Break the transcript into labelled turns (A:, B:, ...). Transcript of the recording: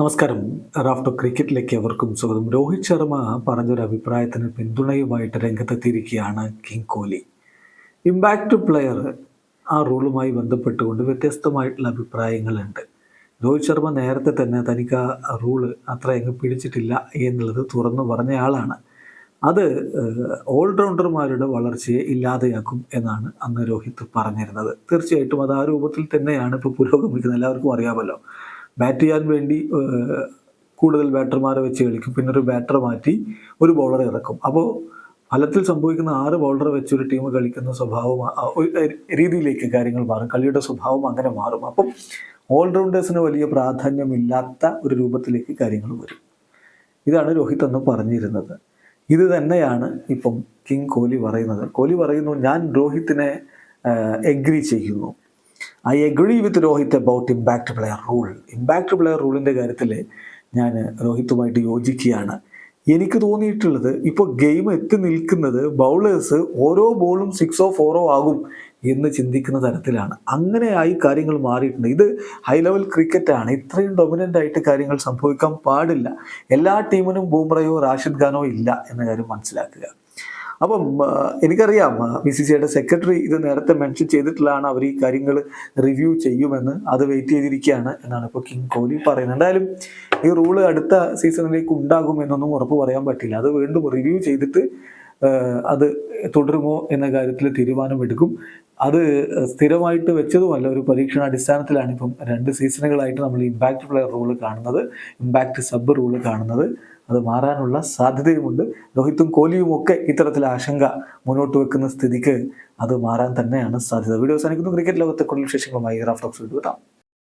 A: നമസ്കാരം. റാഫ്റ്റോ ക്രിക്കറ്റിലേക്ക് എവർക്കും സ്വാഗതം. രോഹിത് ശർമ്മ പറഞ്ഞൊരു അഭിപ്രായത്തിന് പിന്തുണയുമായിട്ട് രംഗത്തെത്തിയിരിക്കുകയാണ് കിങ് കോഹ്ലി ഇമ്പാക്റ്റ് പ്ലെയർ ആ റൂളുമായി ബന്ധപ്പെട്ടുകൊണ്ട് വ്യത്യസ്തമായിട്ടുള്ള അഭിപ്രായങ്ങളുണ്ട്. രോഹിത് ശർമ്മ നേരത്തെ തന്നെ തനിക്ക് ആ റൂൾ അത്ര അങ്ങ് പിടിച്ചിട്ടില്ല എന്നുള്ളത് തുറന്നു പറഞ്ഞ ആളാണ്. അത് ഓൾറൗണ്ടർമാരുടെ വളർച്ചയെ ഇല്ലാതെയാക്കും എന്നാണ് അന്ന് രോഹിത് പറഞ്ഞിരുന്നത്. തീർച്ചയായിട്ടും അത് ആ രൂപത്തിൽ തന്നെയാണ് ഇപ്പോൾ പുരോഗമിക്കുന്നത്. എല്ലാവർക്കും അറിയാമല്ലോ. ബാറ്റ് ചെയ്യാൻ വേണ്ടി കൂടുതൽ ബാറ്റർമാരെ വെച്ച് കളിക്കും. പിന്നെ ഒരു ബാറ്റർ മാറ്റി ഒരു ബൗളറെ ഇറക്കും. അപ്പോൾ ഫലത്തിൽ സംഭവിക്കുന്ന ആറ് ബൗളറെ വെച്ച് ഒരു ടീം കളിക്കുന്ന സ്വഭാവം രീതിയിലേക്ക് കാര്യങ്ങൾ മാറും. കളിയുടെ സ്വഭാവം അങ്ങനെ മാറും. അപ്പം ഓൾറൗണ്ടേഴ്സിന് വലിയ പ്രാധാന്യമില്ലാത്ത ഒരു രൂപത്തിലേക്ക് കാര്യങ്ങൾ വരും. ഇതാണ് രോഹിത് അന്ന് പറഞ്ഞിരുന്നത്. ഇത് തന്നെയാണ് ഇപ്പം കിങ് കോഹ്ലി പറയുന്നത്. കോഹ്ലി പറയുന്നു ഞാൻ രോഹിത്തിനെ എഗ്രി ചെയ്യുന്നു. I agree with Rohit about impact player rule impact player റൂളിന്റെ കാര്യത്തിൽ ഞാൻ രോഹിത്തുമായിട്ട് യോജിക്കുകയാണ്. എനിക്ക് തോന്നിയിട്ടുള്ളത് ഇപ്പോൾ ഗെയിം എത്തി നിൽക്കുന്നത് ബൗളേഴ്സ് ഓരോ ബോളും സിക്സോ ഫോറോ ആകും എന്ന് ചിന്തിക്കുന്ന തരത്തിലാണ്. അങ്ങനെയായി കാര്യങ്ങൾ മാറിയിട്ടുണ്ട്. ഇത് ഹൈ ലെവൽ ക്രിക്കറ്റാണ് ഇത്രയും ഡൊമിനന്റ് ആയിട്ട് കാര്യങ്ങൾ സംഭവിക്കാൻ പാടില്ല. എല്ലാ ടീമിനും ബൂംറയോ റാഷിദ് ഖാനോ ഇല്ല എന്ന കാര്യം മനസ്സിലാക്കുക. അപ്പം എനിക്കറിയാം ബി സി സിയുടെ സെക്രട്ടറി ഇത് നേരത്തെ മെൻഷൻ ചെയ്തിട്ടുള്ളതാണ് അവർ ഈ കാര്യങ്ങൾ റിവ്യൂ ചെയ്യുമെന്ന്. അത് വെയിറ്റ് ചെയ്തിരിക്കുകയാണ് എന്നാണ് ഇപ്പോൾ കിങ് കോഹ്ലി പറയുന്നത്. എന്തായാലും ഈ റൂൾ അടുത്ത സീസണിലേക്ക് ഉണ്ടാകും എന്നൊന്നും ഉറപ്പ് പറയാൻ പറ്റില്ല. അത് വീണ്ടും റിവ്യൂ ചെയ്തിട്ട് അത് തുടരുമോ എന്ന കാര്യത്തിൽ തീരുമാനമെടുക്കും. അത് സ്ഥിരമായിട്ട് വെച്ചതുമല്ല. ഒരു പരീക്ഷണാടിസ്ഥാനത്തിലാണ് ഇപ്പം രണ്ട് സീസണുകളായിട്ട് നമ്മൾ ഇമ്പാക്റ്റ് പ്ലെയർ റൂൾ കാണുന്നത് ഇമ്പാക്റ്റ് സബ് റൂൾ കാണുന്നത്. അത് മാറാനുള്ള സാധ്യതയുമുണ്ട്. രോഹിത്തും കോലിയും ഒക്കെ ഇത്തരത്തിൽ ആശങ്ക മുന്നോട്ട് വെക്കുന്ന സ്ഥിതിക്ക് അത് മാറാൻ തന്നെയാണ് സാധ്യത. വീഡിയോ അവസാനിക്കുന്നു. ക്രിക്കറ്റ് ലോകത്തെ കൂടുതൽ വിശേഷങ്ങളുമായി റാഫ്റ്റോക്സ് എത്താം.